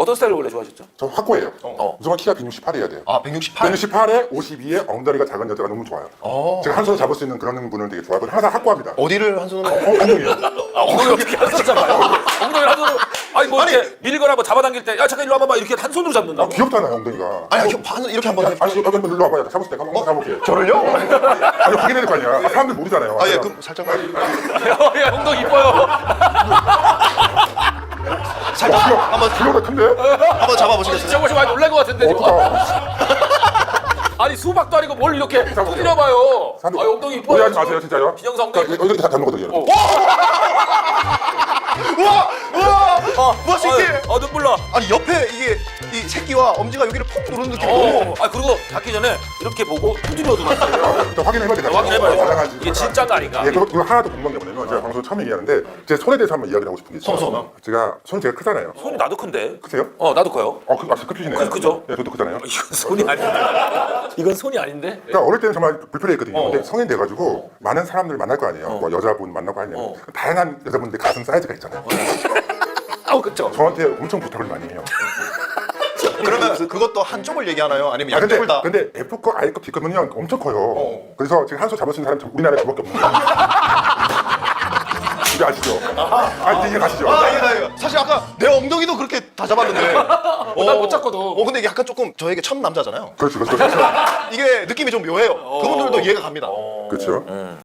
어떤 스타일을 원래 좋아하셨죠? 저 확고해요. 어. 무조건 키가 168이어야 돼요. 아 168. 168에 52에 엉덩이가 작은 여자가 너무 좋아요. 제가 한 손에 잡을 수 있는 그런 분을 되게 좋아하고 항상 확고합니다. 어, 어디를 한 손으로? 엉덩이요. 아, 엉덩이 어떻게 한 손으로 잡아요? 엉덩이를 한 손으로 아니 뭐 이렇게 밀거나 뭐 잡아당길 때 야 잠깐 일로 와봐봐 이렇게 한 손으로 잡는다. 아, 귀엽잖아요, 엉덩이가. 아니 이렇게 반 이렇게 한번 해. 아니, 여기 한번 일로 와봐요. 잡을 때 한번 잡을게요. 저를요? 아니, 확인해야 될 거 아니야. 아, 사람들 모르잖아요. 아 예 그럼 살짝만. 야 엉덩이 이뻐요. 살짝 한번 키로가 큰데? 한번 잡아보시겠어요? 진짜 보시 많이 놀란 것 같은데 지금. 아니 수박도 아니고 뭘 이렇게 두드려봐요. 아 엉덩이 이뻐요. 오해하지 마세요, 진짜요. 비정상 엉덩이. 여기 다 잡는 거거든요. 어. 우와 우와 새끼. 어, 어 눈물 나. 아니 옆에 이게 이 새끼와 엄지가 여기를 폭 누르는 느낌이 어. 너무. 아 그리고 닫기 전에 이렇게 보고 두드려도 놨어요. 저 확인해봐야 되잖아요. 확인해봐요. 이게 진짜가 아닌가. 예, 그거, 그거 하나 더 궁금한 게 뭐냐면 제가 방송 처음 얘기하는데 제 손에 대해서 한번 이야기를 하고 싶은 게 있어요. 손, 손. 제가 손 제가 크잖아요. 손이 나도 큰데. 크세요? 어 나도 커요. 어, 그, 아, 크시네. 크- 크죠? 예, 저도 크잖아요. 이건 손이 아닌데. 이건 손이 아닌데. 그러니까 어릴 때는 정말 불편했거든요. 어. 근데 성인 돼가지고 많은 사람들 만날 거 아니에요. 뭐 여자분 만나고 하려면 어. 다양한 여자분들 가슴 사이즈가 있잖아요. 아우 그쵸. 저한테 엄청 부탁을 많이 해요. 그러면 그것도 한쪽을 얘기하나요? 아니면 아, 근데, 양쪽을 다? 근데 F급, I급, D급은요 엄청 커요. 그래서 지금 한손 잡을 수 있는 사람 우리나라에 저밖에 없는 거예요. 이게 아시죠? 아, 이제 이해가시죠? 아, 이게 다예요. 사실 아까 내 엉덩이도 그렇게 다 잡았는데. 어, 난못 잡거든. 어, 근데 이게 약간 조금 저에게 첫 남자잖아요. 그렇죠, 그렇죠. 그렇죠. 이게 느낌이 좀 묘해요. 그분들도 이해가 갑니다. 그렇죠.